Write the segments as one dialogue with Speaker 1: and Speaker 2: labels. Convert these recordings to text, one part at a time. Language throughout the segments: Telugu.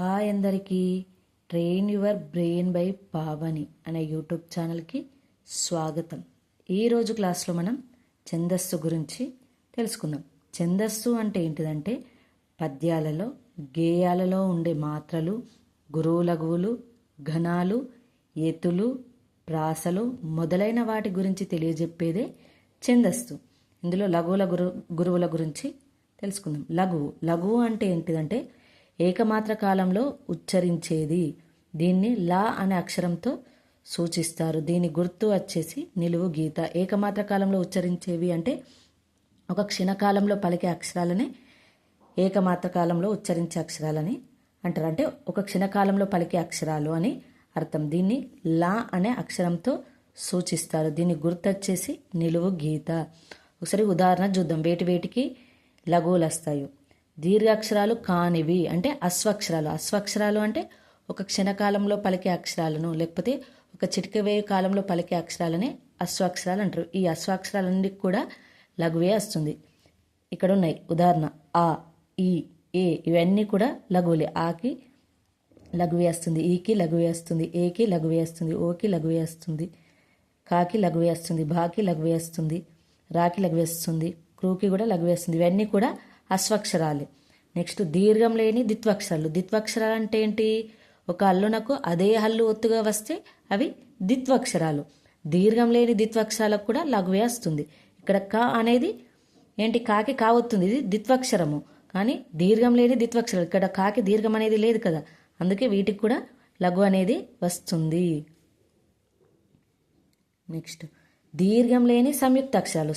Speaker 1: హాయ్ అందరికీ. Train your brain by Pavani అనే యూట్యూబ్ ఛానల్కి స్వాగతం. ఈరోజు క్లాస్లో మనం ఛందస్సు గురించి తెలుసుకుందాం. ఛందస్సు అంటే ఏంటిదంటే పద్యాలలో గేయాలలో ఉండే మాత్రలు గురువు లఘువులు ఘనాలు ఎతులు ప్రాసలు మొదలైన వాటి గురించి తెలియజెప్పేదే ఛందస్సు. ఇందులో లఘువుల గురు గురువుల గురించి తెలుసుకుందాం. లఘువు. లఘువు అంటే ఏంటిదంటే ఏకమాత్ర కాలంలో ఉచ్చరించేది. దీన్ని లా అనే అక్షరంతో సూచిస్తారు. దీని గుర్తు వచ్చేసి నిలువు గీత. ఏకమాత్ర కాలంలో ఉచ్చరించేవి అంటే ఒక క్షణకాలంలో పలికే అక్షరాలనే ఏకమాత్ర కాలంలో ఉచ్చరించే అక్షరాలని అంటారు. అంటే ఒక క్షణకాలంలో పలికే అక్షరాలు అని అర్థం. దీన్ని లా అనే అక్షరంతో సూచిస్తారు. దీని గుర్తు వచ్చేసి నిలువు గీత. ఒకసారి ఉదాహరణ చూద్దాం. వేటి వేటికి లఘువులు వస్తాయి. దీర్ఘాక్షరాలు కానివి అంటే అశ్వక్షరాలు అశ్వక్షరాలు అంటే ఒక క్షణకాలంలో పలికే అక్షరాలను లేకపోతే ఒక చిటికవే కాలంలో పలికే అక్షరాలనే అశ్వాక్షరాలు అంటారు. ఈ అశ్వాక్షరాలన్నిటికి కూడా లఘువే వస్తుంది. ఇక్కడ ఉన్నాయి. ఉదాహరణ ఆ ఈ ఏ ఇవన్నీ కూడా లఘువులే. ఆకి లఘువే వస్తుంది. ఈకి లఘువే వస్తుంది. ఏకి లఘువే వస్తుంది. ఓకి లఘువే వస్తుంది. కాకి లఘువే వస్తుంది. బాకి లఘువే వస్తుంది. రాకి లఘువే వస్తుంది. క్రూకి కూడా లఘువేస్తుంది ఇవన్నీ కూడా అశ్వక్షరాలే నెక్స్ట్ దీర్ఘం లేని దిత్వక్షరాలు దిత్వక్షరాలు అంటే ఏంటి? ఒక అల్లునకు అదే హల్లు ఒత్తుగా వస్తే అవి దిత్వక్షరాలు దీర్ఘం లేని దిత్వక్షరాలకు కూడా లఘువే వస్తుంది ఇక్కడ క అనేది ఏంటి? కాకి కావొత్తుంది ఇది దిత్వక్షరము కానీ దీర్ఘం లేని దిత్వక్షరాలు ఇక్కడ కాకి దీర్ఘం అనేది లేదు కదా. అందుకే వీటికి కూడా లఘు అనేది వస్తుంది. నెక్స్ట్ దీర్ఘం లేని సంయుక్త అక్షరాలు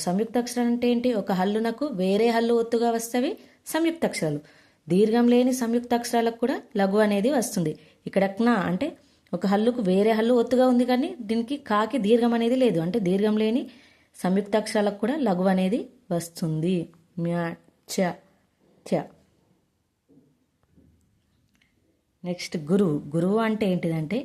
Speaker 1: అంటే ఏంటి? ఒక హల్లునకు వేరే హల్లు ఒత్తుగా వస్తవి సంయుక్తాక్షరాలు. దీర్ఘం లేని సంయుక్త అక్షరాలకు కూడా లఘు అనేది వస్తుంది. ఇక్కడ క్నా అంటే ఒక హల్లుకు వేరే హల్లు ఒత్తుగా ఉంది కానీ దీనికి కాకి దీర్ఘం అనేది లేదు. అంటే దీర్ఘం లేని సంయుక్త అక్షరాలకు కూడా లఘు అనేది వస్తుంది. మ్యా చ చ నెక్స్ట్ గురువు. గురువు అంటే ఏంటిదంటే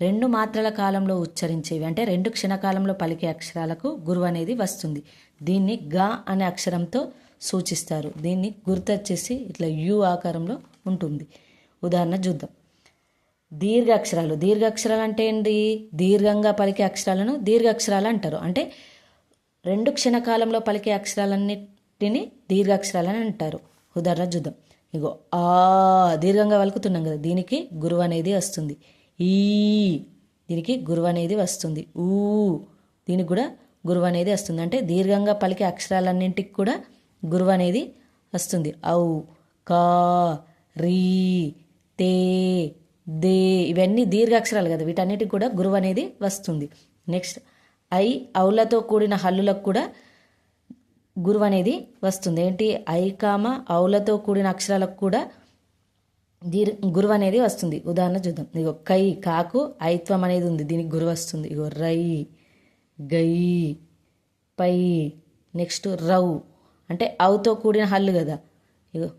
Speaker 1: రెండు మాత్రల కాలంలో ఉచ్చరించేవి. అంటే రెండు క్షణకాలంలో పలికే అక్షరాలకు గురువు అనేది వస్తుంది. దీన్ని గా అనే అక్షరంతో సూచిస్తారు. దీన్ని గుర్తొచ్చేసి ఇట్లా యు ఆకారంలో ఉంటుంది. ఉదాహరణ చూద్దాం. దీర్ఘ అక్షరాలు అంటే ఏంటి? దీర్ఘంగా పలికే అక్షరాలను దీర్ఘ అక్షరాలు అంటారు. అంటే రెండు క్షణకాలంలో పలికే అక్షరాలన్నిటిని దీర్ఘాక్షరాలని అంటారు. ఉదాహరణ చూద్దాం. ఇగో ఆ దీర్ఘంగా పలుకుతున్నాం కదా. దీనికి గురువు అనేది వస్తుంది. ఈ. దీనికి గురువు అనేది వస్తుంది. ఊ. దీనికి కూడా గురువు అనేది వస్తుంది. అంటే దీర్ఘంగా పలికే అక్షరాలన్నింటికి కూడా గురువు అనేది వస్తుంది. ఔ కా రీ తే దే. ఇవన్నీ దీర్ఘాక్షరాలు కదా. వీటన్నిటికి కూడా గురువు అనేది వస్తుంది. నెక్స్ట్ ఐ ఔలతో కూడిన హల్లులకు కూడా గురువు అనేది వస్తుంది. ఏంటి? ఐ కామ ఔలతో కూడిన అక్షరాలకు కూడా దీర్ గురువు అనేది వస్తుంది. ఉదాహరణ చూద్దాం. ఇగో కై కాకు ఐత్వం అనేది ఉంది. దీనికి గురువు వస్తుంది. ఇగో రై గై పై నెక్స్ట్ రౌ. అంటే అవుతో కూడిన హల్లు కదా. ఇగో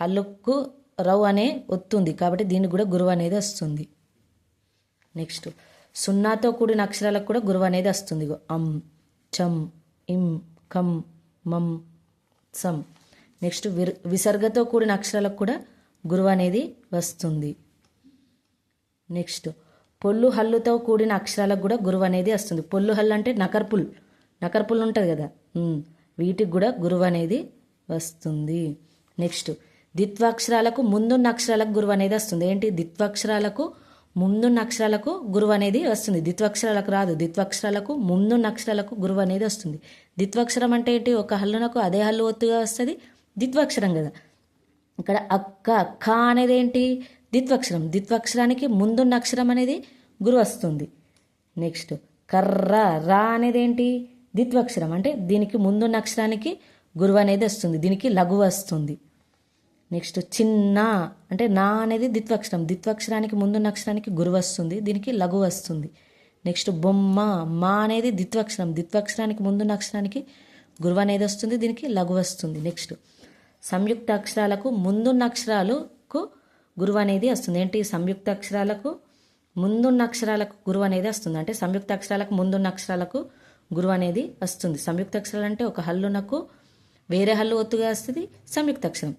Speaker 1: హల్లుకు రౌ అనే ఒత్తుంది కాబట్టి దీనికి కూడా గురువు అనేది వస్తుంది. నెక్స్ట్ సున్నాతో కూడిన అక్షరాలకు కూడా గురువు అనేది వస్తుంది. ఇగో అం చం ఇం కం మం సం. నెక్స్ట్ విర్ విసర్గతో కూడిన అక్షరాలకు కూడా గురువు అనేది వస్తుంది. నెక్స్ట్ పొల్లు హల్లుతో కూడిన అక్షరాలకు కూడా గురువు అనేది వస్తుంది. పొల్లు హల్లు అంటే నకర్పుల్. నకర్పుల్ ఉంటుంది కదా. వీటికి కూడా గురువు అనేది వస్తుంది. నెక్స్ట్ దిత్వాక్షరాలకు ముందున్న అక్షరాలకు గురువు అనేది వస్తుంది. ఏంటి? దిత్వాక్షరాలకు ముందున్న అక్షరాలకు గురువు అనేది వస్తుంది. దిత్వాక్షరాలకు రాదు. దిత్వాక్షరాలకు ముందున్న అక్షరాలకు గురువు అనేది వస్తుంది. దిత్వాక్షరం అంటే ఏంటి? ఒక హల్లునకు అదే హల్లు ఒత్తుగా వస్తుంది. ద్విత్వాక్షరం కదా. ఇక్కడ అక్క అక్క అనేది ఏంటి ద్విత్వక్షరం. ద్విత్వక్షరానికి ముందున్న అక్షరం అనేది గురు వస్తుంది. నెక్స్ట్ కర్ర రా అనేది ఏంటి ద్విత్వక్షరం. అంటే దీనికి ముందున్న అక్షరానికి గురువు అనేది వస్తుంది. దీనికి లఘు వస్తుంది. నెక్స్ట్ చిన్న. అంటే నా అనేది ద్విత్వక్షరం. ద్విత్వక్షరానికి ముందున్న అక్షరానికి గురువు వస్తుంది. దీనికి లఘు వస్తుంది. నెక్స్ట్ బొమ్మ. మా అనేది ద్విత్వక్షరం. ద్విత్వక్షరానికి ముందున్న అక్షరానికి గురువు అనేది వస్తుంది. దీనికి లఘు వస్తుంది. నెక్స్ట్ సంయుక్త అక్షరాలకు ముందున్న అక్షరాలకు గురువు అనేది వస్తుంది. ఏంటి? సంయుక్త అక్షరాలకు ముందున్న అక్షరాలకు గురువు అనేది వస్తుంది. అంటే సంయుక్త అక్షరాలకు ముందున్న అక్షరాలకు గురువు అనేది వస్తుంది. సంయుక్త అక్షరాలు అంటే ఒక హల్లునకు వేరే హల్లు ఒత్తుగా వస్తుంది. సంయుక్త అక్షరం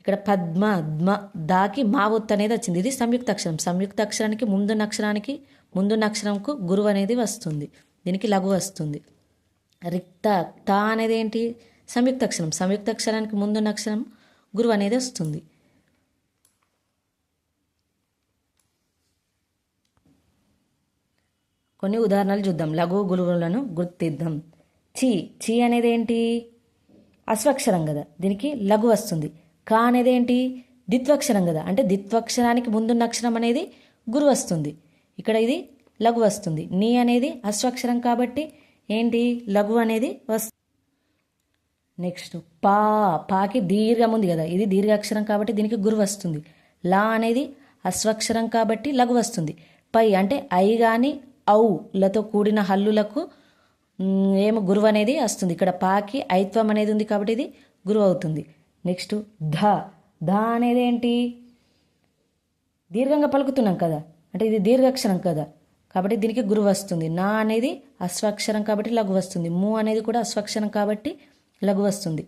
Speaker 1: ఇక్కడ పద్మ ద్మ దాకి మా ఒత్తు అనేది వచ్చింది. ఇది సంయుక్త అక్షరం సంయుక్త అక్షరానికి ముందున్న అక్షరానికి ముందున్న అక్షరంకు గురువు అనేది వస్తుంది. దీనికి లఘు వస్తుంది. రిక్త ట అనేది ఏంటి? సంయుక్త అక్షరం ముందున్న అక్షరం గురువు అనేది వస్తుంది. కొన్ని ఉదాహరణలు చూద్దాం. లఘు గురువులను గుర్తిద్దాం. చి చి అనేది ఏంటి అశ్వక్షరం కదా. దీనికి లఘు వస్తుంది. కా అనేది ఏంటి దిత్వక్షరం కదా. అంటే దిత్వక్షరానికి ముందున్న అక్షరం అనేది గురు వస్తుంది. ఇక్కడ ఇది లఘు వస్తుంది. నీ అనేది అశ్వక్షరం కాబట్టి ఏంటి? లఘు అనేది వస్తుంది. నెక్స్ట్ పా పాకి దీర్ఘం ఉంది కదా. ఇది దీర్ఘాక్షరం కాబట్టి దీనికి గురు వస్తుంది. లా అనేది అశ్వక్షరం కాబట్టి లఘు వస్తుంది. పై అంటే ఐ కానీ ఔ లతో కూడిన హల్లులకు ఏమో గురువు అనేది వస్తుంది. ఇక్కడ పాకి ఐత్వం అనేది ఉంది కాబట్టి ఇది గురువు అవుతుంది. నెక్స్ట్ ధ. ధ అనేది ఏంటి? దీర్ఘంగా పలుకుతున్నాం కదా. అంటే ఇది దీర్ఘాక్షరం కదా. కాబట్టి దీనికి గురువు వస్తుంది. నా అనేది అశ్వాక్షరం కాబట్టి లఘు వస్తుంది. ము అనేది కూడా అశ్వాక్షరం కాబట్టి లఘు వస్తుంది.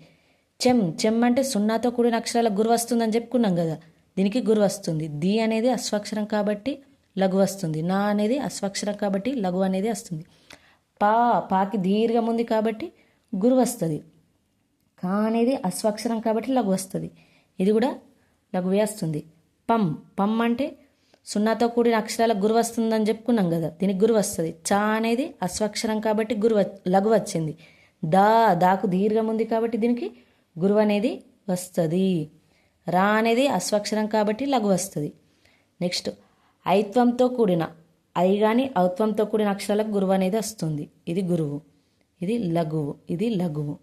Speaker 1: చెమ్ చెమ్ అంటే సున్నాతో కూడిన అక్షరాల గురు వస్తుందని చెప్పుకున్నాం కదా. దీనికి గురు వస్తుంది. ది అనేది అశ్వాక్షరం కాబట్టి లఘు వస్తుంది. నా అనేది అశ్వాక్షరం కాబట్టి లఘు అనేది వస్తుంది. పా పాకి దీర్ఘం ఉంది కాబట్టి గురు వస్తుంది. కా అనేది అశ్వాక్షరం కాబట్టి లఘు వస్తుంది. ఇది కూడా లఘువే వస్తుంది. పం పం అంటే సున్నాతో కూడిన అక్షరాల గురు వస్తుందని చెప్పుకున్నాం కదా. దీనికి గురు వస్తుంది. చా అనేది అశ్వాక్షరం కాబట్టి గురు లఘు వచ్చింది. దా దాకు దీర్ఘం ఉంది కాబట్టి దీనికి గురువు అనేది వస్తుంది. రా అనేది అస్వక్షరం కాబట్టి లఘు వస్తుంది. నెక్స్ట్ ఐత్వంతో కూడిన ఐ కానీ ఔత్వంతో కూడిన అక్షరాలకు గురువు అనేది వస్తుంది. ఇది గురువు. ఇది లఘువు. ఇది లఘువు.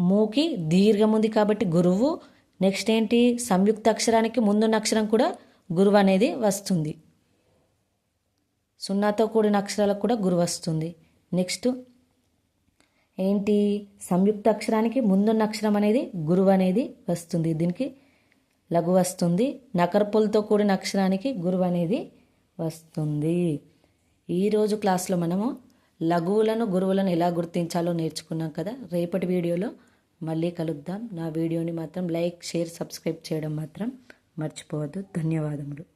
Speaker 1: మూకి దీర్ఘం ఉంది కాబట్టి గురువు. నెక్స్ట్ ఏంటి? సంయుక్త అక్షరానికి ముందున్న అక్షరం కూడా గురువు అనేది వస్తుంది. సున్నాతో కూడిన అక్షరాలకు కూడా గురువు వస్తుంది. నెక్స్ట్ ఏంటి? సంయుక్త అక్షరానికి ముందున్న అక్షరం అనేది గురువు అనేది వస్తుంది. దీనికి లఘు వస్తుంది. నకర్పులతో కూడిన అక్షరానికి గురువు అనేది వస్తుంది. ఈరోజు క్లాస్లో మనము లఘువులను గురువులను ఎలా గుర్తించాలో నేర్చుకున్నాం కదా. రేపటి వీడియోలో మళ్ళీ కలుద్దాం. నా వీడియోని మాత్రం లైక్ షేర్ సబ్స్క్రైబ్ చేయడం మాత్రం మర్చిపోవద్దు. ధన్యవాదములు.